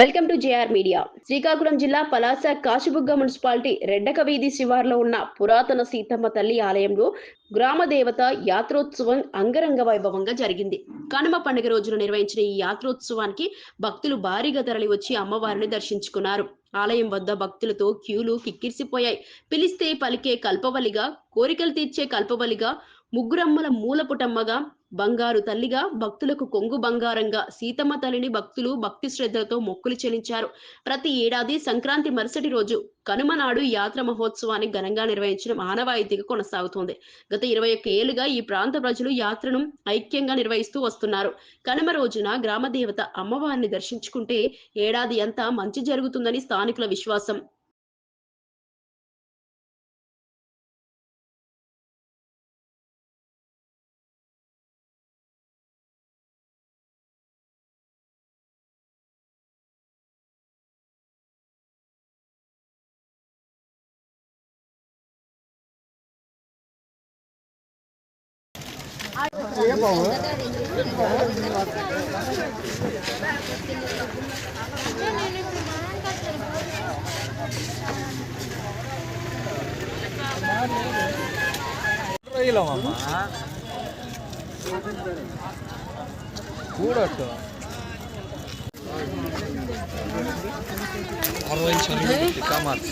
Welcome to JR media. Srikakulam జిల్లా Palasa Kashibugga municipality రెడ్డక వీధి శివార్లో ఉన్న పురాతన సీతమ్మ తల్లి ఆలయంలో గ్రామ దేవత యాత్రోత్సవం అంగరంగ వైభవంగా జరిగింది. కనుమ పండుగ రోజున నిర్వహించిన ఈ యాత్రోత్సవానికి భక్తులు భారీగా తరలి వచ్చి అమ్మవారిని దర్శించుకున్నారు. ఆలయం వద్ద భక్తులతో క్యూలు కిక్కిరిసిపోయాయి. పిలిస్తే పలికే కల్పవలిగా కోరికలు తీర్చే కల్పవలిగా ముగ్గురమ్మల మూలపుటమ్మగా బంగారు తల్లిగా భక్తులకు కొంగు బంగారంగా సీతమ్మ తల్లిని భక్తులు భక్తి శ్రద్ధలతో మొక్కులు చెల్లించారు. ప్రతి ఏడాది సంక్రాంతి మరుసటి రోజు కనుమ నాడు యాత్ర మహోత్సవాన్ని ఘనంగా నిర్వహించడం ఆనవాయితీగా కొనసాగుతోంది. గత ఇరవై ఒక్క ఏళ్ళుగా ఈ ప్రాంత ప్రజలు యాత్రను ఐక్యంగా నిర్వహిస్తూ వస్తున్నారు. కనుమ రోజున గ్రామ దేవత అమ్మవారిని దర్శించుకుంటే ఏడాది అంతా మంచి జరుగుతుందని స్థానికుల విశ్వాసం. రొయ్యలమ్మా కూడట్టు కామర్స్